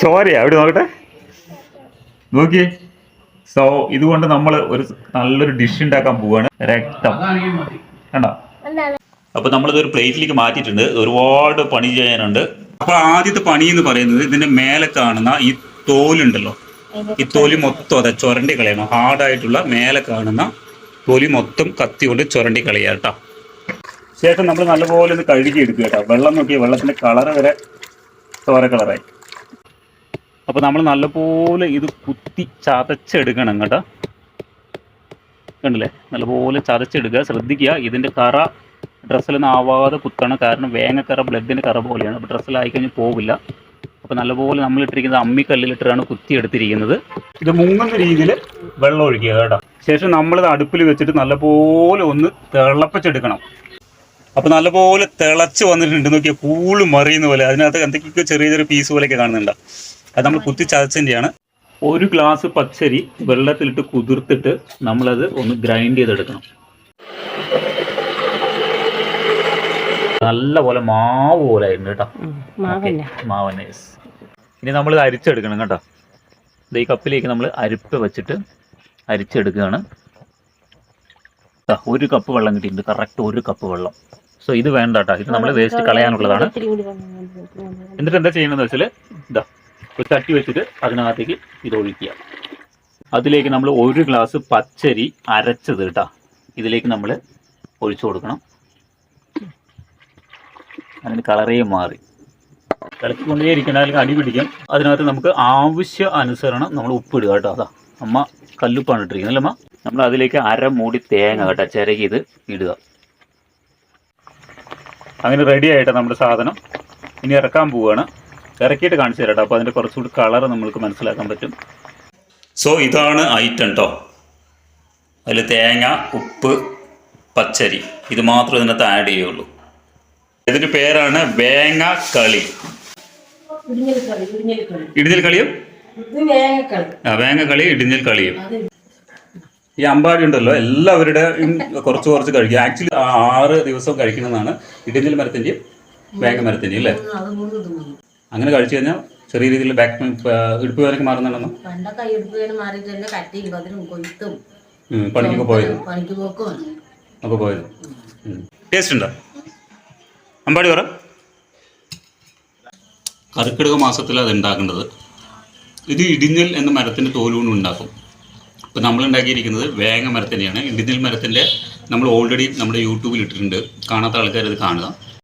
ചോരയാ അവിടെ നോക്കട്ടെ. നോക്കി സോ ഇതുകൊണ്ട് നമ്മൾ ഒരു നല്ലൊരു ഡിഷ് ഉണ്ടാക്കാൻ പോവാണ്. രക്തം. കണ്ടോ? അപ്പൊ നമ്മളിത് ഒരു പ്ലേറ്റിലേക്ക് മാറ്റിയിട്ടുണ്ട്. ഒരുപാട് പണി ചെയ്യാനുണ്ട്. അപ്പൊ ആദ്യത്തെ പണി എന്ന് പറയുന്നത് ഇതിന്റെ മേലെ കാണുന്ന ഈ തോലുണ്ടല്ലോ. ഈ തോലി മൊത്തം അതെ ചുരണ്ടി കളയണം. ഹാർഡായിട്ടുള്ള മേലെ കാണുന്ന തോലി മൊത്തം കത്തി കൊണ്ട് ചുരണ്ടി കളയുക കേട്ടോ. ശേഷം നമ്മൾ നല്ലപോലെ ഒന്ന് കഴുകി എടുക്കുക കേട്ടോ. വെള്ളം നോക്കി വെള്ളത്തിന്റെ കളർ വരെ ചോര കളറായി അപ്പൊ നമ്മൾ നല്ലപോലെ ഇത് കുത്തി ചതച്ചെടുക്കണം കേട്ടോ. കണ്ടില്ലേ? നല്ലപോലെ ചതച്ചെടുക്കുക. ശ്രദ്ധിക്കുക. ഇതിന്റെ കറ ഡ്രസ്സിലൊന്നും ആവാതെ കുത്തണം. കാരണം വേങ്ങക്കറ ബ്ലഡിന്റെ കറ പോലെയാണ്. അപ്പോൾ ഡ്രസ്സിലായി കഴിഞ്ഞ് പോകില്ല അപ്പോൾ നല്ലപോലെ നമ്മൾ ഇട്ടിരിക്കുന്നത് അമ്മിക്കല്ലിലിട്ടാണ് കുത്തി എടുത്തിരിക്കുന്നത് ഇത് മുങ്ങുന്ന രീതിയിൽ വെള്ളം ഒഴിക്കുക കേട്ടോ. ശേഷം നമ്മളിത് അടുപ്പിൽ വെച്ചിട്ട് നല്ലപോലെ ഒന്ന് തിളപ്പിച്ചെടുക്കണം. അപ്പോൾ നല്ലപോലെ തിളച്ച് വന്നിട്ടുണ്ട്. നോക്കിയാൽ പൂൾ മറിയുന്ന പോലെ. അതിനകത്ത് എന്തൊക്കെയൊക്കെ ചെറിയ ചെറിയ പീസ് പോലെയൊക്കെ കാണുന്നുണ്ട്. അത് നമ്മൾ കുത്തി ചതച്ചതിന്റെയാണ് ഒരു ഗ്ലാസ് പച്ചരി വെള്ളത്തിലിട്ട് കുതിർത്തിട്ട് നമ്മളത് ഒന്ന് ഗ്രൈൻഡ് ചെയ്തെടുക്കണം. നല്ല പോലെ മാവ് പോലെ ആയിരുന്നു കേട്ടോ. മാവന്നെ ഇനി നമ്മൾ ഇത് അരിച്ചെടുക്കണം കേട്ടോ. ഇത് ഈ കപ്പിലേക്ക് നമ്മൾ അരിപ്പ് വെച്ചിട്ട് അരിച്ചെടുക്കുകയാണ്. ഒരു കപ്പ് വെള്ളം കിട്ടിയിട്ടുണ്ട്. കറക്റ്റ് ഒരു കപ്പ് വെള്ളം. സോ ഇത് വേണ്ട കേട്ടോ. ഇത് നമ്മൾ വേസ്റ്റ് കളയാനുള്ളതാണ്. എന്നിട്ട് എന്താ ചെയ്യണമെന്ന് വെച്ചാൽ ഇതാ ഒരു തട്ടി വെച്ചിട്ട് അതിനകത്തേക്ക് ഇത് ഒഴിക്കുക. അതിലേക്ക് നമ്മൾ ഒരു ഗ്ലാസ് പച്ചരി അരച്ചത് കേട്ടോ. ഇതിലേക്ക് നമ്മൾ ഒഴിച്ചു കൊടുക്കണം. അതിന് കളറേ മാറി. ഇളക്കിക്കൊണ്ടേ ഇരിക്കണം അല്ലെങ്കിൽ പിടിക്കും. അതിനകത്ത് നമുക്ക് ആവശ്യ അനുസരണം നമ്മൾ ഉപ്പിടുക കേട്ടോ. അതാ അമ്മ കല്ലുപ്പാണ് ഇട്ടിരിക്കുന്നത് അല്ലേ അമ്മ? നമ്മൾ അതിലേക്ക് അര മൂടി തേങ്ങ കേട്ടോ ചിരകി ഇത് ഇടുക. അങ്ങനെ റെഡി ആയിട്ട് നമ്മുടെ സാധനം. ഇനി ഇറക്കാൻ പോവുകയാണ്. ഇറക്കിയിട്ട് കാണിച്ചു തരാം അപ്പോൾ അതിന്റെ കുറച്ചുകൂടി കളർ നമ്മൾക്ക് മനസ്സിലാക്കാൻ പറ്റും. സോ ഇതാണ് ഐറ്റം കേട്ടോ അതിൽ തേങ്ങ ഉപ്പ് പച്ചരി. ഇത് മാത്രമേ ഇതിനകത്ത് ആഡ് ചെയ്യുള്ളൂ. ഇതിന്റെ പേരാണ് വേങ്ങ കളി ഇടിഞ്ഞൽ കളി, ഇടിഞ്ഞൽ കളി. ഇടിഞ്ഞൽ കളിയും ആ വേങ്ങ കളി ഇടിഞ്ഞൽ കളിയും ഈ അമ്പാടി ഉണ്ടല്ലോ എല്ലാവരുടെയും കുറച്ച് കുറച്ച് കഴിക്കും. ആക്ച്വലി ആറ് ദിവസം കഴിക്കണമെന്നാണ് ഇടിഞ്ഞൽ മരത്തിന്റെയും വേങ്ങ മരത്തിന്റെയും അല്ലേ. അങ്ങനെ കഴിച്ചു കഴിഞ്ഞാൽ ചെറിയ രീതിയിൽ ബാക്ക് ഇടുപ്പ് വേദനയ്ക്ക് മാറുന്നുണ്ടെന്നോ? പണ്ടൊക്കെ ഇടുപ്പ് വേദന മാറിയിട്ട് തന്നെ കട്ടിയും പതിനും കൊയ്ത്തും. ഉം, പണിക്കൊക്കെ പോയത്? പണിക്ക് പോക്കും. ഒക്കെ പോയത്. ടേസ്റ്റ് ഉണ്ടോ? അമ്പാടി പറ. കർക്കിടക മാസത്തിൽ അത് ഉണ്ടാക്കേണ്ടത് ഇത് ഇടിഞ്ഞൽ എന്ന മരത്തിന്റെ തോലുകൊണ്ട് ഉണ്ടാക്കും. ഇപ്പോൾ നമ്മൾ ഉണ്ടാക്കിയിരിക്കുന്നത് വേങ്ങ മരത്തിന്റെയാണ് ഇടിഞ്ഞൽ മരത്തിന്റെ നമ്മൾ ഓൾറെഡി നമ്മുടെ യൂട്യൂബിൽ ഇട്ടിട്ടുണ്ട്. കാണാത്ത ആൾക്കാർ ഇത് കാണുക.